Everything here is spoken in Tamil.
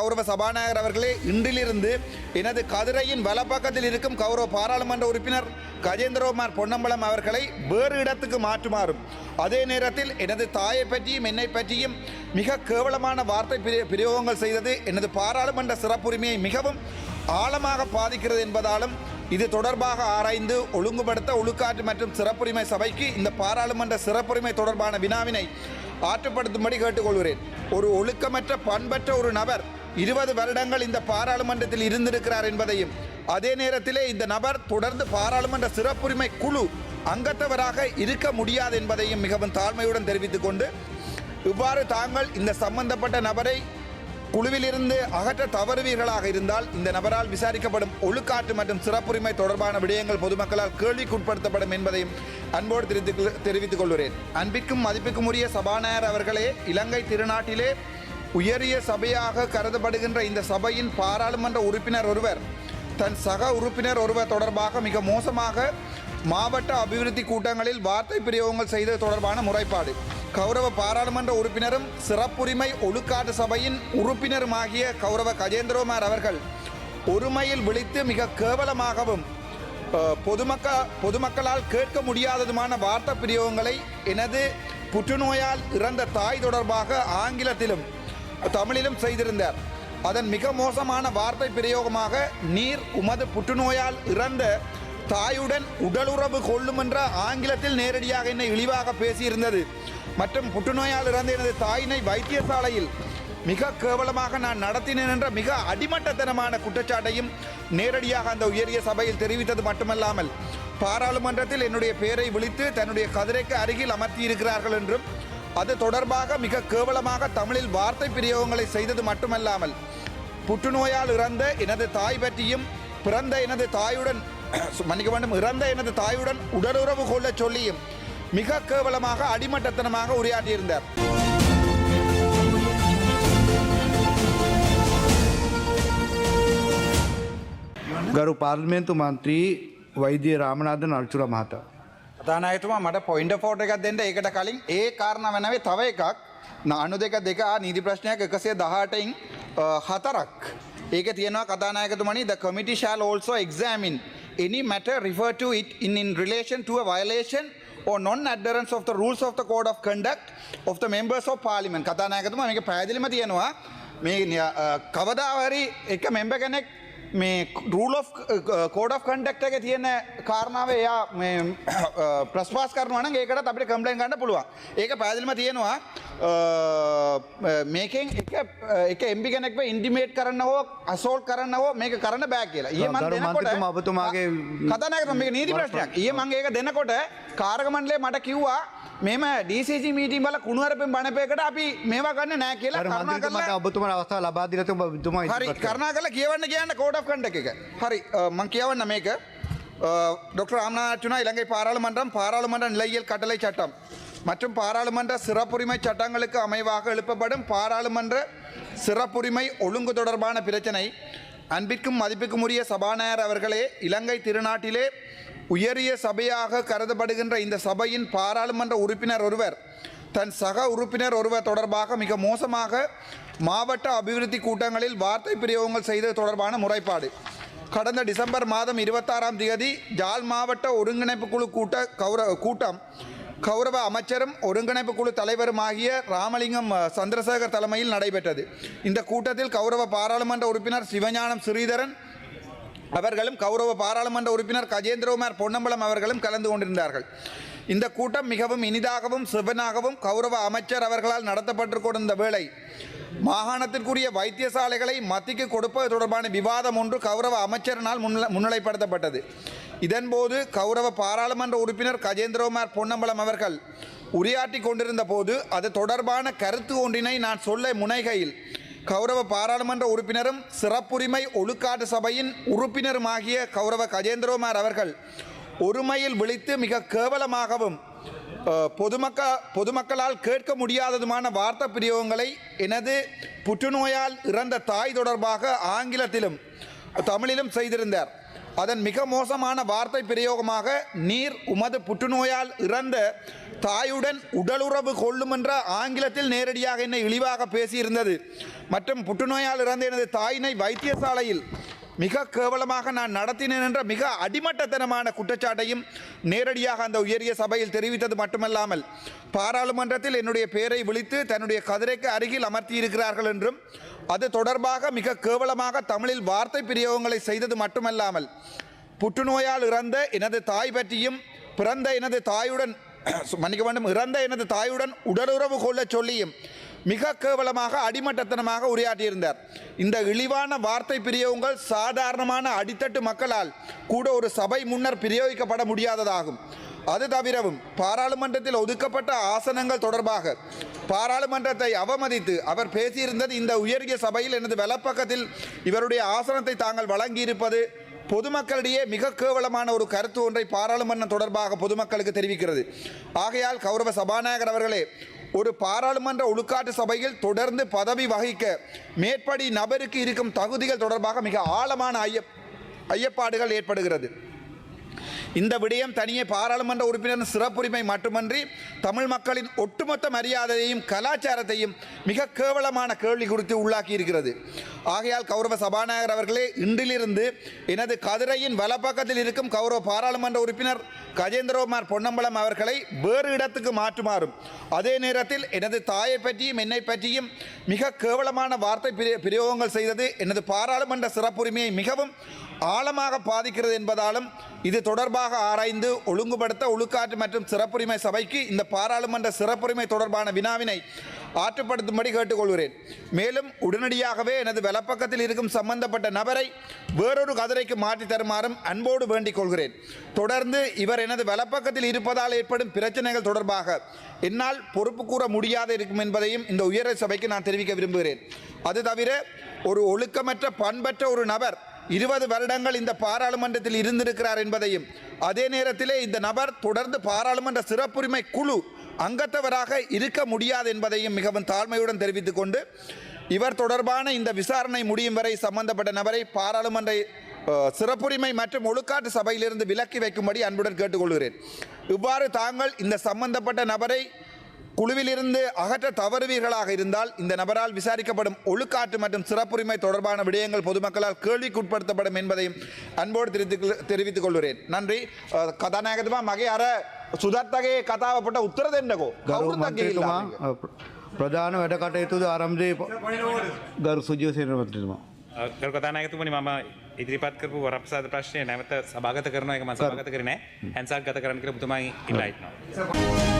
கௌரவ சபாநாயகர் அவர்களே இன்றிலிருந்து எனது கதிரையின் வலப்பக்கத்தில் இருக்கும் கௌரவ பாராளுமன்ற உறுப்பினர் கஜேந்திரகுமார் பொன்னம்பலம் அவர்களை வேறு இடத்துக்கு மாற்றுமாறும். அதே நேரத்தில் எனது தாயை பற்றியும் என்னை பற்றியும் மிக கேவலமான வார்த்தை பிரயோகங்கள் செய்தது எனது பாராளுமன்ற சிறப்புரிமையை மிகவும் ஆழமாக பாதிக்கிறது என்பதாலும் இது தொடர்பாக ஆராய்ந்து ஒழுங்குபடுத்த ஒழுக்காற்று மற்றும் சிறப்புரிமை சபைக்கு இந்த பாராளுமன்ற சிறப்புரிமை தொடர்பான வினாவினை ஆற்றுப்படுத்தும்படி கேட்டுக்கொள்கிறேன். ஒரு ஒழுக்கமற்ற பண்பற்ற ஒரு நபர் இருபது வருடங்கள் இந்த பாராளுமன்றத்தில் இருந்திருக்கிறார் என்பதையும் அதே நேரத்திலே இந்த நபர் தொடர்ந்து பாராளுமன்ற சிறப்புரிமை குழு அங்கத்தவராக இருக்க முடியாது என்பதையும் மிகவும் தாழ்மையுடன் தெரிவித்துக் கொண்டு இவ்வாறு தாங்கள் இந்த சம்பந்தப்பட்ட நபரை குழுவிலிருந்து அகற்ற தவறுவீர்களாக இருந்தால் இந்த நபரால் விசாரிக்கப்படும் ஒழுக்காற்று மற்றும் சிறப்புரிமை தொடர்பான விடயங்கள் பொதுமக்களால் கேள்விக்குட்படுத்தப்படும் என்பதையும் அன்போடு தெரிவித்துக் தெரிவித்துக் கொள்கிறேன். அன்பிற்கும் மதிப்புக்கும் உரிய சபாநாயகர் அவர்களே இலங்கை திருநாட்டிலே உயரிய சபையாக கருதப்படுகின்ற இந்த சபையின் பாராளுமன்ற உறுப்பினர் ஒருவர். தன் சக உறுப்பினர் ஒருவர் தொடர்பாக மிக மோசமாக மாவட்ட அபிவிருத்தி கூட்டங்களில் வார்த்தை பிரயோகங்கள் செய்தது தொடர்பான முறைப்பாடு. கௌரவ பாராளுமன்ற உறுப்பினரும் சிறப்புரிமை ஒழுக்காட்டு சபையின் உறுப்பினருமாகிய கௌரவ கஜேந்திரகுமார் அவர்கள் ஒருமையில் விழித்து மிக கேவலமாகவும் பொதுமக்கள் பொதுமக்களால் கேட்க முடியாததுமான வார்த்தை பிரயோகங்களை எனது புற்றுநோயால் இறந்த தாய் தொடர்பாக ஆங்கிலத்திலும் தமிழிலும் செய்திருந்தார். அதன் மிக மோசமான வார்த்தை பிரயோகமாக நீர் உமது புற்றுநோயால் இறந்த தாயுடன் உடலுறவு கொள்ளும் என்ற ஆங்கிலத்தில் நேரடியாக என்னை இழிவாக பேசியிருந்தது. மற்றும் புற்றுநோயால் இறந்த எனது தாயினை வைத்தியசாலையில் மிக கேவலமாக நான் நடத்தினேன் என்ற மிக அடிமட்டத்தனமான குற்றச்சாட்டையும் நேரடியாக அந்த உயரிய சபையில் தெரிவித்தது மட்டுமல்லாமல் பாராளுமன்றத்தில் என்னுடைய பெயரை விழித்து தன்னுடைய கதிரைக்கு அருகில் அமர்த்தியிருக்கிறார்கள் என்றும் அது தொடர்பாக மிக கேவலமாக தமிழில் வார்த்தை பிரயோகங்களை செய்தது மட்டுமல்லாமல் புற்றுநோயால் இறந்த எனது தாய் பற்றியும் பிறந்த எனது தாயுடன் மன்னிக்க வேண்டும் இறந்த எனது தாயுடன் உடலுறவு கொள்ள சொல்லியும் மிக கேவலமாக அடிமட்டத்தனமாக உரையாற்றியிருந்தார். ગૌરવ પાર્લામેન્ટ મંત્રી વૈદ્ય રામનાથન અર્ચુરા મહાતા කතානායතුමා මට පොයින්ට ෆෝට එකක් දෙන්න. ඒකට කලින් ඒ කාරණ වනවේ තව එකක්. නානු දෙක දෙක නීති ප්‍රශ්නයක් එකසේ දහටයින් හතරක්. ඒක තියෙනවා කතානායකතුමනි the committee shall also examine any matter refer to it in in relation to a violation or non-adherence of the rules of the code of conduct of the members of parliament. කතානායකතුමා මේක පැහැදිලිම තියෙනවා මේ අ, කවදාවරි එක මෙම්බ කෙනෙක් මේ rule of uh, code of conduct එක තියෙන කාරණාව එයා ප්‍රස්පාස් කරනවන ඒකට අපිට කම්පලෙන් ගන්න පුළුවන්. ඒක පැදිලිම තියෙනවා. අ, මේකෙන් එක එක එම්බි කෙනෙක්ව ඉන්ඩිමේට් කරන්න හෝ අසෝල් කරන්න හෝ මේක කරන්න බෑ කියලා. ඒ මන්දනකොට ඔබතුමාගේ කතනකට මේ නීති ප්‍රශ්නයක්. ඒ මංගේ ඒක දෙනකොට කාරගමන්ලේ මට කිව්වා මෙම ඩීසිජි මීටීම් බල කුණුවරපෙන් බණපයකට අපි මේවා ගන්න නෑ කියලා මට ඔබතුම අවස්ථා ලබා දීලා තිබුණා ඔබතුමා හරි කරනා කරලා කියවන්න කියන්න කෝඩ් ඔෆ් කන්ඩක්ට් එක. හරි මං කියවන්න මේක. ඩොක්ටර් ආමනාචුනා ඉලංගයි පාරාල මණ්ඩලම් පාරාල මණ්ඩලම් නිලයියල් කඩලයි චට්ටම්. மற்றும் பாராளுமன்ற சிறப்புரிமை சட்டங்களுக்கு அமைவாக எழுப்பப்படும் பாராளுமன்ற சிறப்புரிமை ஒழுங்கு தொடர்பான பிரச்சனை அன்பிற்கும் மதிப்புக்கும் உரிய சபாநாயகர் அவர்களே இலங்கை திருநாட்டிலே உயரிய சபையாக கருதப்படுகின்ற இந்த சபையின் பாராளுமன்ற உறுப்பினர் ஒருவர் தன் சக உறுப்பினர் ஒருவர் தொடர்பாக மிக மோசமாக மாவட்ட அபிவிருத்தி கூட்டங்களில் வார்த்தை பிரயோகங்கள் செய்தது தொடர்பான முறைப்பாடு. கடந்த டிசம்பர் மாதம் இருபத்தாறாம் தேதி ஜாழ் மாவட்ட ஒருங்கிணைப்பு குழு கூட்ட கௌரவ கூட்டம் கௌரவ அமைச்சரும் ஒருங்கிணைப்பு குழு தலைவருமாகிய ராமலிங்கம் சந்திரசேகர் தலைமையில் நடைபெற்றது. இந்த கூட்டத்தில் கௌரவ பாராளுமன்ற உறுப்பினர் சிவஞானம் ஸ்ரீதரன் அவர்களும் கௌரவ பாராளுமன்ற உறுப்பினர் கஜேந்திரகுமார் பொன்னம்பலம் அவர்களும் கலந்து கொண்டிருந்தார்கள். இந்த கூட்டம் மிகவும் இனிதாகவும் சிவனாகவும் கௌரவ அமைச்சர் அவர்களால் நடத்தப்பட்டு கொண்டிருந்த வேளை மாகாணத்திற்குரிய வைத்தியசாலைகளை மத்திக்கு கொடுப்பது தொடர்பான விவாதம் ஒன்று கௌரவ அமைச்சரினால் முன் முன்னிலைப்படுத்தப்பட்டது. இதன்போது கௌரவ பாராளுமன்ற உறுப்பினர் கஜேந்திரகுமார் பொன்னம்பலம் அவர்கள் உரையாற்றி கொண்டிருந்த போது அது தொடர்பான கருத்து ஒன்றினை நான் சொல்ல முனைகையில் கௌரவ பாராளுமன்ற உறுப்பினரும் சிறப்புரிமை ஒழுக்காட்டு சபையின் உறுப்பினருமாகிய கௌரவ கஜேந்திரகுமார் அவர்கள் ஒருமையில் விழித்து மிக கேவலமாகவும் பொதுமக்க பொதுமக்களால் கேட்க முடியாததுமான வார்த்தை பிரயோகங்களை எனது புற்றுநோயால் இறந்த தாய் தொடர்பாக ஆங்கிலத்திலும் தமிழிலும் செய்திருந்தார். அதன் மிக மோசமான வார்த்தை பிரயோகமாக நீர் உமது புற்றுநோயால் இறந்த தாயுடன் உடலுறவு கொள்ளும் என்ற ஆங்கிலத்தில் நேரடியாக என்னை இழிவாக பேசியிருந்தது. மற்றும் புற்றுநோயால் இறந்த எனது தாயினை வைத்தியசாலையில் மிக கேவலமாக நான் நடத்தினேன் என்ற மிக அடிமட்டத்தனமான குற்றச்சாட்டையும் நேரடியாக அந்த உயரிய சபையில் தெரிவித்தது மட்டுமல்லாமல் பாராளுமன்றத்தில் என்னுடைய பெயரை விழித்து தன்னுடைய கதிரைக்கு அருகில் அமர்த்தியிருக்கிறார்கள் என்றும் அது தொடர்பாக மிக கேவலமாக தமிழில் வார்த்தை பிரயோகங்களை செய்தது மட்டுமல்லாமல் புற்றுநோயால் இறந்த எனது தாய் பற்றியும் பிறந்த எனது தாயுடன் மன்னிக்க வேண்டும் இறந்த எனது தாயுடன் உடலுறவு கொள்ளச் சொல்லியும் மிக கேவலமாக அடிமட்டத்தனமாக உரையாற்றியிருந்தார். இந்த இழிவான வார்த்தை பிரியவுங்கள் சாதாரணமான அடித்தட்டு மக்களால் கூட ஒரு சபை முன்னர் பிரயோகிக்கப்பட முடியாததாகும். அது தவிரவும் பாராளுமன்றத்தில் ஒதுக்கப்பட்ட ஆசனங்கள் தொடர்பாக பாராளுமன்றத்தை அவமதித்து அவர் பேசியிருந்தது இந்த உயரிய சபையில் எனது வலப்பக்கத்தில் இவருடைய ஆசனத்தை தாங்கள் வழங்கியிருப்பது பொதுமக்களிடையே மிக கேவலமான ஒரு கருத்து ஒன்றை பாராளுமன்றம் தொடர்பாக பொதுமக்களுக்கு தெரிவிக்கிறது. ஆகையால் கௌரவ சபாநாயகர் அவர்களே ஒரு பாராளுமன்ற உள்காட்டு சபையில் தொடர்ந்து பதவி வகிக்க மேற்படி நபருக்கு இருக்கும் தகுதிகள் தொடர்பாக மிக ஆழமான ஐய ஐயப்பாடுகள் ஏற்படுகிறது. இந்த விடயம் தனியே பாராளுமன்ற உறுப்பினரின் சிறப்புரிமை மட்டுமன்றி தமிழ் மக்களின் ஒட்டுமொத்த மரியாதையையும் கலாச்சாரத்தையும் மிக கேவலமான கேள்வி குறித்து உள்ளாக்கி இருக்கிறது ஆகையால் கௌரவ சபாநாயகர் அவர்களே இன்றிலிருந்து எனது கதிரையின் வலப்பக்கத்தில் இருக்கும் கௌரவ பாராளுமன்ற உறுப்பினர் கஜேந்திரகுமார் பொன்னம்பலம் அவர்களை வேறு இடத்துக்கு மாற்றுமாறும் அதே நேரத்தில் எனது தாயை பற்றியும் என்னை பற்றியும் மிக கேவலமான வார்த்தை பிரயோகங்கள் செய்தது எனது பாராளுமன்ற சிறப்புரிமையை மிகவும் ஆழமாக பாதிக்கிறது என்பதாலும் இது தொடர்பாக ஆராய்ந்து ஒழுங்குபடுத்த ஒழுக்காற்று மற்றும் சிறப்புரிமை சபைக்கு இந்த பாராளுமன்ற சிறப்புரிமை தொடர்பான வினாவினை ஆற்றுப்படுத்தும்படி கேட்டுக்கொள்கிறேன். மேலும் உடனடியாகவே எனது வலப்பக்கத்தில் இருக்கும் சம்பந்தப்பட்ட நபரை வேறொரு கதிரைக்கு மாற்றி தருமாறும் அன்போடு வேண்டிக் கொள்கிறேன். தொடர்ந்து இவர் எனது வலப்பக்கத்தில் இருப்பதால் ஏற்படும் பிரச்சனைகள் தொடர்பாக என்னால் பொறுப்பு கூற முடியாது இருக்கும் என்பதையும் இந்த உயர் சபைக்கு நான் தெரிவிக்க விரும்புகிறேன். அது தவிர ஒரு ஒழுக்கமற்ற பண்பற்ற ஒரு நபர் இருபது வருடங்கள் இந்த பாராளுமன்றத்தில் இருந்திருக்கிறார் என்பதையும் அதே நேரத்திலே இந்த நபர் தொடர்ந்து பாராளுமன்ற சிறப்புரிமை குழு அங்கத்தவராக இருக்க முடியாது என்பதையும் மிகவும் தாழ்மையுடன் தெரிவித்துக் கொண்டு இவர் தொடர்பான இந்த விசாரணை முடியும் வரை சம்பந்தப்பட்ட நபரை பாராளுமன்ற சிறப்புரிமை மற்றும் ஒழுக்காட்டு சபையிலிருந்து விலக்கி வைக்கும்படி அன்புடன் கேட்டுக்கொள்கிறேன். இவ்வாறு தாங்கள் இந்த சம்பந்தப்பட்ட நபரை குழுவிலிருந்து அகற்ற தவறுவீர்களாக இருந்தால் இந்த நபரால் விசாரிக்கப்படும் ஒழுக்காற்று மற்றும் சிறப்புரிமை தொடர்பான விடயங்கள் பொதுமக்களால் கேள்விக்குட்படுத்தப்படும் என்பதையும் அன்போடு தெரிவித்துக் தெரிவித்துக் கொள்கிறேன் நன்றி அஹ், கதாநாயகத்துமா மகே අර සුදත්තගේ කතාවපට උත්තර දෙන්නකෝ ගරු කවුරුත් අගේ මන්ත්‍රතුමා ඉල්ලන්නේ? අ, ප්‍ර- ප්‍රධාන වැඩ කටයුතුද ආරම්භය ගරු සුජිය සේන මන්ත්‍රතුමා. කර කතානායකතුමනි මම ඉදිරිපත් කරපු වරප්සාද ප්‍රශ්නය නැවත සභාගත කරන එක ම සභාගත කරන හැන්සක් ගත කරන්න කර පුතුමයි ඉල්ලයිත්නවා.